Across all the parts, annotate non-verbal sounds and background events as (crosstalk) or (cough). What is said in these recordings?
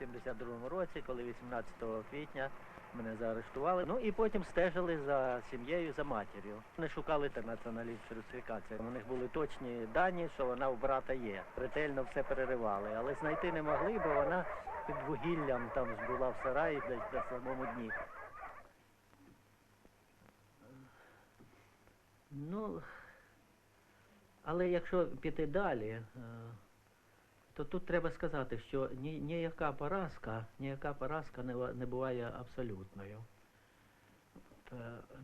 72-му році, коли 18 квітня мене заарештували. Ну і потім стежили за сім'єю, за матір'ю. Вони шукали інтернаціоналістів русифікації. У них були точні дані, що вона у брата є. Ретельно все переривали, але знайти не могли, бо вона під вугіллям там була в сараї десь на самому дні. Ну, але якщо піти далі, е, то тут треба сказати, що ні, ніяка поразка, ніяка поразка не, не буває абсолютною. Е,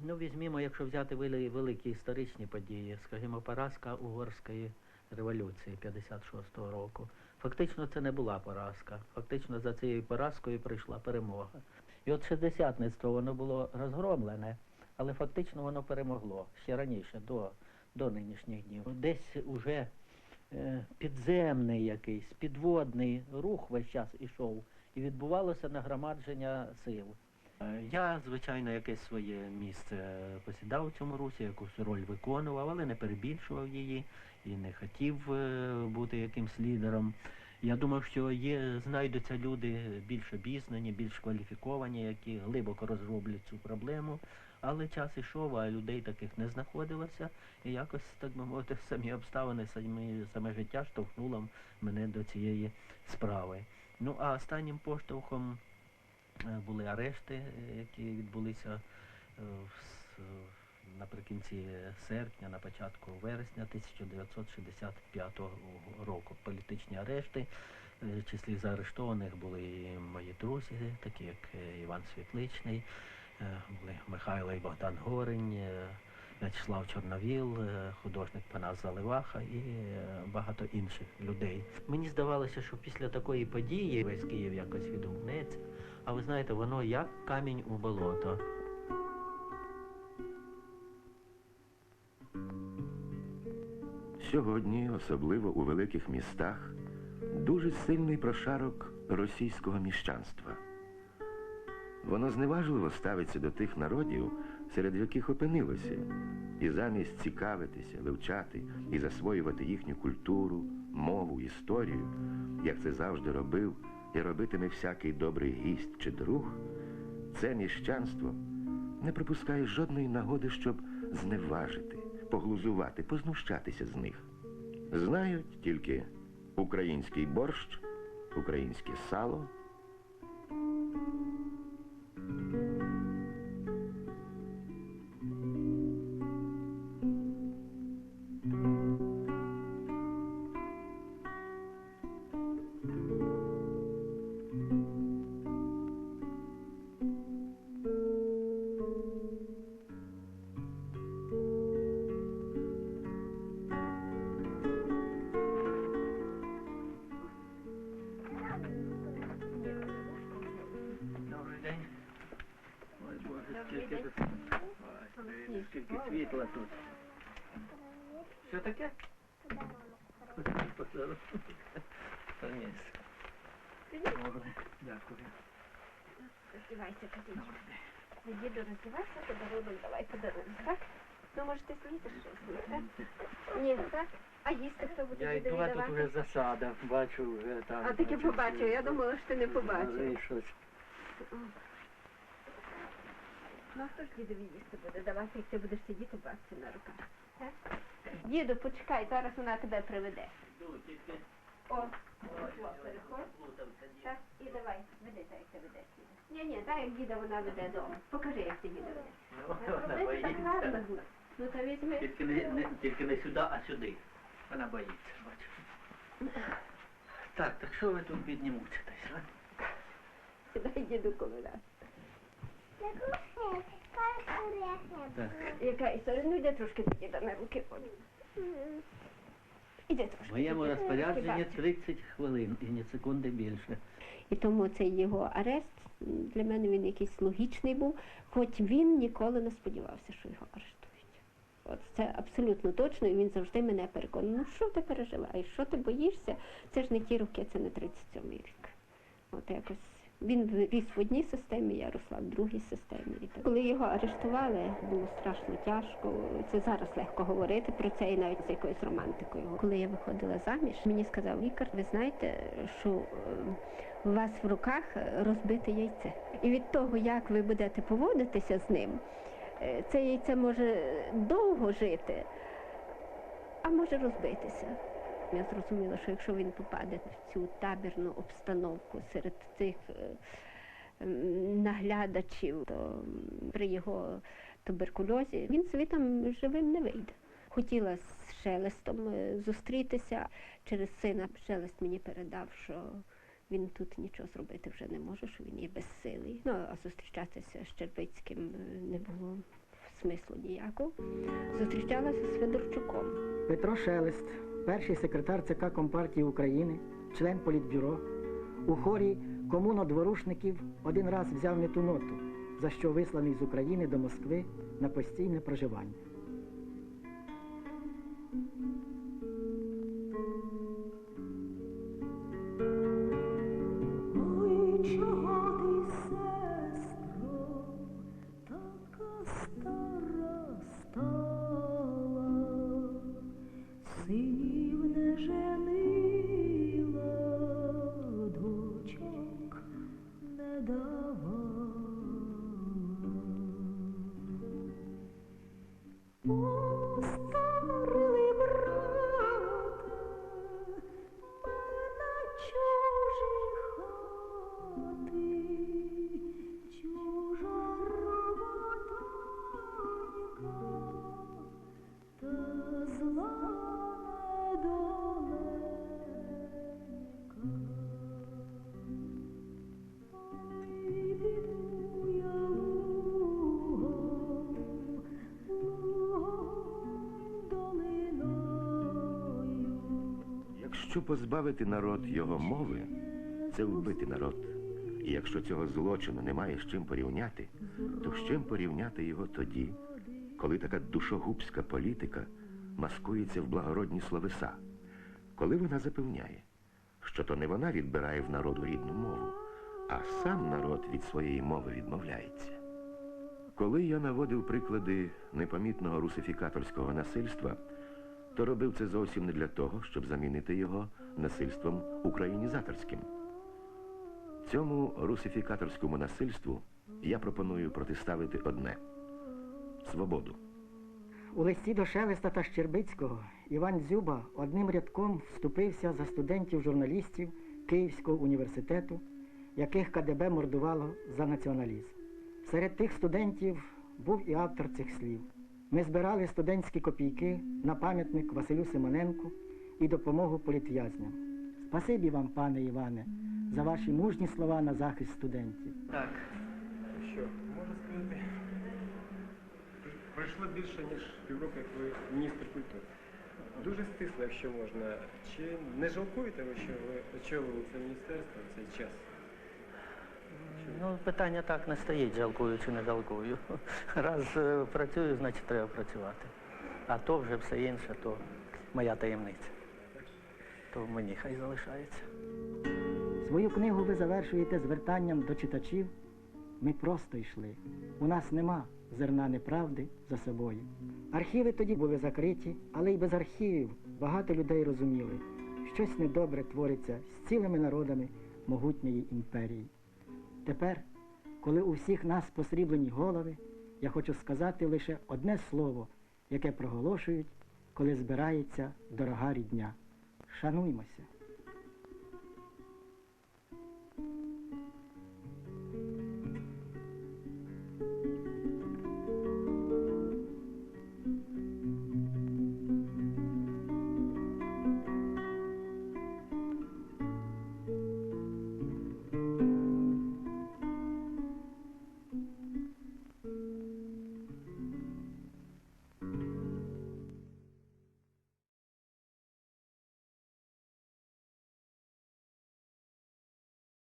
ну, візьмімо, якщо взяти вели- великі історичні події, скажімо, поразка Угорської революції 56-го року. Фактично це не була поразка. Фактично за цією поразкою прийшла перемога. І от шестдесятництво воно було розгромлене, але фактично воно перемогло ще раніше, до, до нинішніх днів. Десь уже підземний якийсь, підводний рух весь час ішов, і відбувалося нагромадження сил. Е, Я, звичайно, якесь своє місце посідав у цьому русі, якусь роль виконував, але не перебільшував її і не хотів е, бути якимсь лідером. Я думав, що є, знайдуться люди більш обізнані, більш кваліфіковані, які глибоко розроблять цю проблему. Але час ішов, а людей таких не знаходилося. І якось, так би мовити, (laughs) самі обставини, самі, саме життя штовхнуло мене до цієї справи. Ну а останнім поштовхом е, були арешти, е, які відбулися е, наприкінці серпня, на початку вересня 1965 року. Політичні арешти. В числі заарештованих були і мої друзі, такі як Іван Світличний, були Михайло і Богдан Горень, е, В'ячеслав Чорновіл, е, художник Панас Заливаха і е, багато інших людей. Мені здавалося, що після такої події весь Київ якось відгукнеться. А ви знаєте, воно як камінь у болото. Сьогодні, особливо у великих містах, дуже сильний прошарок російського міщанства. Воно зневажливо ставиться до тих народів, серед яких опинилося, і замість цікавитися, вивчати і засвоювати їхню культуру, мову, історію, як це завжди робив і робитиме всякий добрий гість чи друг, це міщанство не пропускає жодної нагоди, щоб зневажити, поглузувати, познущатися з них. Знають тільки український борщ, українське сало. Скільки тут. Ой, скільки світла тут. Що таке? Подарунок. Дякую. Роздівайся, Катюнчик. Діду роздівайся, подарунок, давай подарунок, так? Ну, може, ти з'їсиш щось, так? Ні, так? А їсти хто буде Я дідові йду, а тут давати? вже засада, бачу вже там. А бачу, побачив, я думала, що ти не побачив. Щось. Ну, а хто ж дідові їсти буде давати, як ти будеш сидіти бабці на руках? Так? Діду, почекай, зараз вона тебе приведе. О, пішло, переходь. Так, і давай, веди так, як ти ведеш діда. Ні, ні, так як діда вона веде дома. Покажи, як ти діда ведеш. Ну, Вона Робити так гарно боїться. буде. Ну, то візьми. Тільки не, не, тільки не сюди, а сюди. Вона боїться, бачу. Так, так що ви тут бідні мучитесь, а? Сідай діду коли раз. Так. Яка історія? Ну йде трошки до діда на руки. Іде трошки. В моєму до розпорядженні 30 хвилин і ні секунди більше. І тому цей його арест для мене він якийсь логічний був, хоч він ніколи не сподівався, що його арештують. От це абсолютно точно, і він завжди мене переконував. Ну що ти переживаєш, що ти боїшся? Це ж не ті роки, це не 37-й рік. От якось Він ріс в одній системі, я росла в другій системі. І. Коли його арештували, було страшно тяжко. Це зараз легко говорити про це і навіть з якоюсь романтикою. Коли я виходила заміж, мені сказав лікар, ви знаєте, що е, у вас в руках розбите яйце. І від того, як ви будете поводитися з ним, е, це яйце може довго жити, а може розбитися. Я зрозуміла, що якщо він попаде в цю табірну обстановку серед цих е, наглядачів, то при його туберкульозі він світом живим не вийде. Хотіла з Шелестом е, зустрітися через сина. Шелест мені передав, що він тут нічого зробити вже не може, що він є безсилий. Ну а зустрічатися з Чербицьким е, не було смислу ніякого. Зустрічалася з Федорчуком. Петро Шелест, перший секретар ЦК Компартії України, член Політбюро, у хорі комунодворушників один раз взяв не ту ноту, за що висланий з України до Москви на постійне проживання. Якщо позбавити народ його мови, це вбити народ. І якщо цього злочину немає з чим порівняти, то з чим порівняти його тоді, коли така душогубська політика маскується в благородні словеса, коли вона запевняє, що то не вона відбирає в народу рідну мову, а сам народ від своєї мови відмовляється. Коли я наводив приклади непомітного русифікаторського насильства, то робив це зовсім не для того, щоб замінити його насильством українізаторським. Цьому русифікаторському насильству я пропоную протиставити одне свободу. У листі до Шелеста та Щербицького Іван Дзюба одним рядком вступився за студентів-журналістів Київського університету, яких КДБ мордувало за націоналізм. Серед тих студентів був і автор цих слів. Ми збирали студентські копійки на пам'ятник Василю Симоненку і допомогу політв'язням. Спасибі вам, пане Іване, за ваші мужні слова на захист студентів. Так, Що, можна сказати, пройшло більше, ніж півроку, як ви міністр культури. Дуже стисло, якщо можна. Чи не жалкуєте ви, що ви очолили це міністерство в цей час? Ну питання так не стоїть, жалкую чи не жалкую. (laughs) Раз е, працюю, значить треба працювати. А то вже все інше, то моя таємниця. То мені хай залишається. Свою книгу ви завершуєте звертанням до читачів. Ми просто йшли. У нас нема зерна неправди за собою. Архіви тоді були закриті, але й без архівів багато людей розуміли, щось недобре твориться з цілими народами могутньої імперії. Тепер, коли у всіх нас посріблені голови, я хочу сказати лише одне слово, яке проголошують, коли збирається дорога рідня. Шануймося.